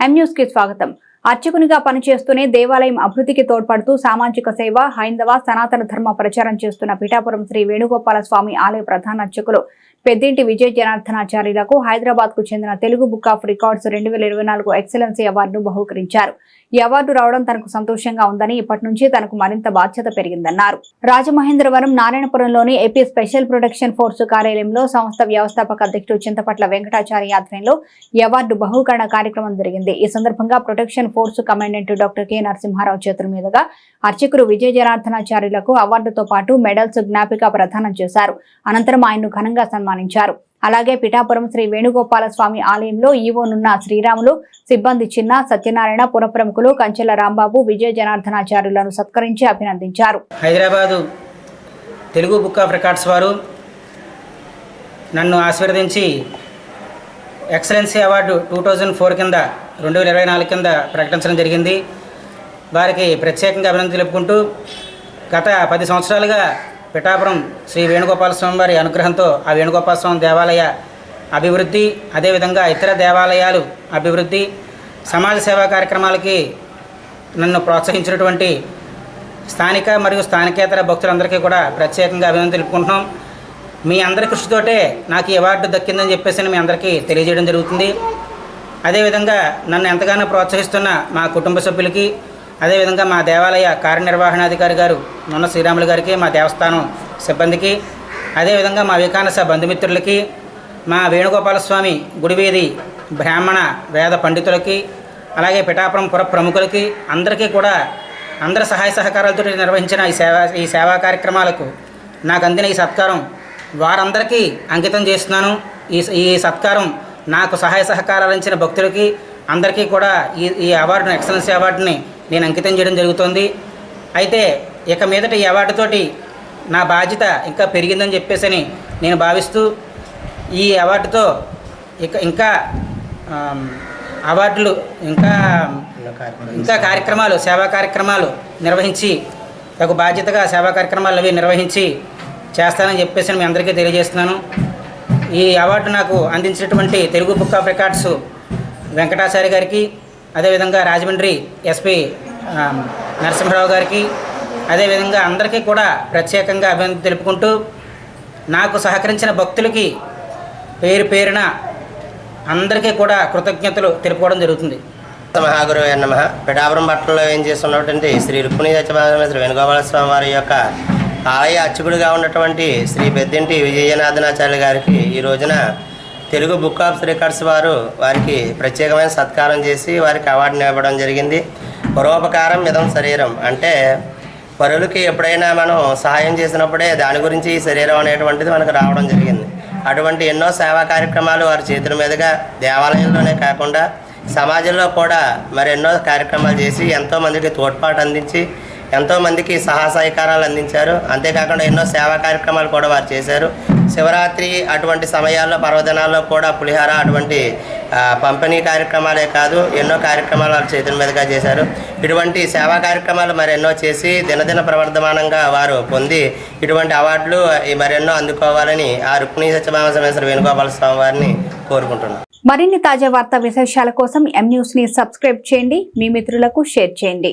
ఎం న్యూస్కి స్వాగతం. అర్చకునిగా పనిచేస్తూనే దేవాలయం అభివృద్ధికి తోడ్పడుతూ సామాజిక సేవ హైందవ సనాతన ధర్మ ప్రచారం చేస్తున్న పిఠాపురం శ్రీ వేణుగోపాల స్వామి ఆలయ ప్రధాన అర్చకులు పెద్దింటి విజయ జనార్దనాచార్యులకు హైదరాబాద్కు చెందిన తెలుగు బుక్ ఆఫ్ రికార్డ్స్ రెండు వేల ఇరవై నాలుగు ఎక్సలెన్సీ అవార్డును బహుకరించారు. ఈ అవార్డు రావడం తనకు సంతోషంగా ఉందని ఇప్పటి నుంచి తనకు మరింత బాధ్యత పెరిగిందన్నారు. రాజమహేంద్రవరం నారాయణపురంలోని ఏపీ స్పెషల్ ప్రొటెక్షన్ ఫోర్సు కార్యాలయంలో సంస్థ వ్యవస్థాపక అధ్యక్షుడు చింతపట్ల వెంకటాచార్య ఆధ్వర్యంలో ఈ అవార్డు బహుకరణ కార్యక్రమం జరిగింది. ఈ సందర్భంగా protection force commandant doctor K Narasimharao చేతుల మీదుగా అర్చకులు విజయ జనార్దనాచార్యులకు అవార్డుతో పాటు మెడల్స్ జ్ఞాపిక ప్రదానం చేశారు. అనంతరం ఆయన్ను ఘనంగా సన్మానించారు. అలాగే పిఠాపురం శ్రీ వేణుగోపాల స్వామి ఆలయంలో ఈవోనున్న శ్రీరాములు సిబ్బంది చిన్న సత్యనారాయణ పురప్రముఖులు కంచెల రాంబాబు విజయ జనార్దనాచార్యులను సత్కరించి అభినందించారు. Hyderabad Telugu book of records వారు నన్ను ఆశీర్వదించి excellency award two thousand four కింద రెండు వేల ఇరవై నాలుగు కింద ప్రకటించడం జరిగింది. వారికి ప్రత్యేకంగా అభినందన తెలుపుకుంటూ గత పది సంవత్సరాలుగా పిఠాపురం శ్రీ వేణుగోపాల స్వామి వారి అనుగ్రహంతో ఆ వేణుగోపాల స్వామి దేవాలయ అభివృద్ధి అదేవిధంగా ఇతర దేవాలయాలు అభివృద్ధి సమాజ సేవా కార్యక్రమాలకి నన్ను ప్రోత్సహించినటువంటి స్థానిక మరియు స్థానికేతర భక్తులందరికీ కూడా ప్రత్యేకంగా అభినందన తెలుపుకుంటున్నాం. మీ అందరి కృషితోటే నాకు ఈ అవార్డు దక్కిందని చెప్పేసి మీ అందరికీ తెలియజేయడం జరుగుతుంది. అదేవిధంగా నన్ను ఎంతగానో ప్రోత్సహిస్తున్న మా కుటుంబ సభ్యులకి అదేవిధంగా మా దేవాలయ కార్యనిర్వహణాధికారి గారు నున్న శ్రీరాములు గారికి మా దేవస్థానం సిబ్బందికి అదేవిధంగా మా వికానస బంధుమిత్రులకి మా వేణుగోపాలస్వామి గుడివేది బ్రాహ్మణ వేద పండితులకి అలాగే పిఠాపురం పుర ప్రముఖులకి అందరికీ కూడా అందరి సహాయ సహకారాలతో నిర్వహించిన ఈ సేవా ఈ సేవా కార్యక్రమాలకు నాకు అందిన ఈ సత్కారం వారందరికీ అంకితం చేస్తున్నాను. ఈ ఈ సత్కారం నాకు సహాయ సహకారాలు ఇచ్చిన భక్తులకి అందరికీ కూడా ఈ ఈ అవార్డును ఎక్సలెన్సీ అవార్డుని నేను అంకితం చేయడం జరుగుతుంది. అయితే ఇక మీదట ఈ అవార్డుతోటి నా బాధ్యత ఇంకా పెరిగిందని చెప్పేసి నేను భావిస్తూ ఈ అవార్డుతో ఇక ఇంకా అవార్డులు ఇంకా ఇంకా కార్యక్రమాలు సేవా కార్యక్రమాలు నిర్వహించి ఒక బాధ్యతగా సేవా కార్యక్రమాలు అవి నిర్వహించి చేస్తానని చెప్పేసి మీ అందరికీ తెలియజేస్తున్నాను. ఈ అవార్డు నాకు అందించినటువంటి Telugu book of records Venkatachari గారికి అదేవిధంగా రాజమండ్రి ఎస్పి నరసింహరావు గారికి అదేవిధంగా అందరికీ కూడా ప్రత్యేకంగా అభినందన తెలుపుకుంటూ నాకు సహకరించిన భక్తులకి పేరు పేరున అందరికీ కూడా కృతజ్ఞతలు తెలుపుకోవడం జరుగుతుంది. మహాగురు నమ. పిఠాపురం పట్టణంలో ఏం చేస్తున్నటువంటి శ్రీ రుక్మిణి సత్యభాగ శ్రీ వేణుగోపాల స్వామి వారి యొక్క ఆలయ అర్చకుడిగా ఉన్నటువంటి శ్రీ పెద్దింటి విజయనాథనాచార్య గారికి ఈ రోజున తెలుగు బుక్ ఆఫ్ రికార్డ్స్ వారు వారికి ప్రత్యేకమైన సత్కారం చేసి వారికి అవార్డుని ఇవ్వడం జరిగింది. పరోపకారం మిదం శరీరం. అంటే పరులకి ఎప్పుడైనా మనం సహాయం చేసినప్పుడే దాని గురించి ఈ శరీరం అనేటువంటిది మనకు రావడం జరిగింది. అటువంటి ఎన్నో సేవా కార్యక్రమాలు వారి చేతుల మీదుగా దేవాలయంలోనే కాకుండా సమాజంలో కూడా మరెన్నో కార్యక్రమాలు చేసి ఎంతోమందికి తోడ్పాటు అందించి ఎంతోమందికి సహాయ సహకారాలు అందించారు. అంతేకాకుండా ఎన్నో సేవా కార్యక్రమాలు కూడా వారు చేశారు. శివరాత్రి అటువంటి సమయాల్లో పర్వదినాల్లో కూడా పులిహార అటువంటి పంపిణీ కార్యక్రమాలే కాదు ఎన్నో కార్యక్రమాలు వారు చేతుల మీదుగా చేశారు. ఇటువంటి సేవా కార్యక్రమాలు మరెన్నో చేసి దినదిన ప్రవర్ధమానంగా వారు పొంది ఇటువంటి అవార్డులు మరెన్నో అందుకోవాలని ఆ రుక్మిణీ సత్యభామ సమేశ్వర వేణుగోపాల స్వామి వారిని కోరుకుంటున్నాను మరిన్ని తాజా వార్తా విశేషాల కోసం ఎం న్యూస్ని సబ్స్క్రైబ్ చేయండి. మీ మిత్రులకు షేర్ చేయండి.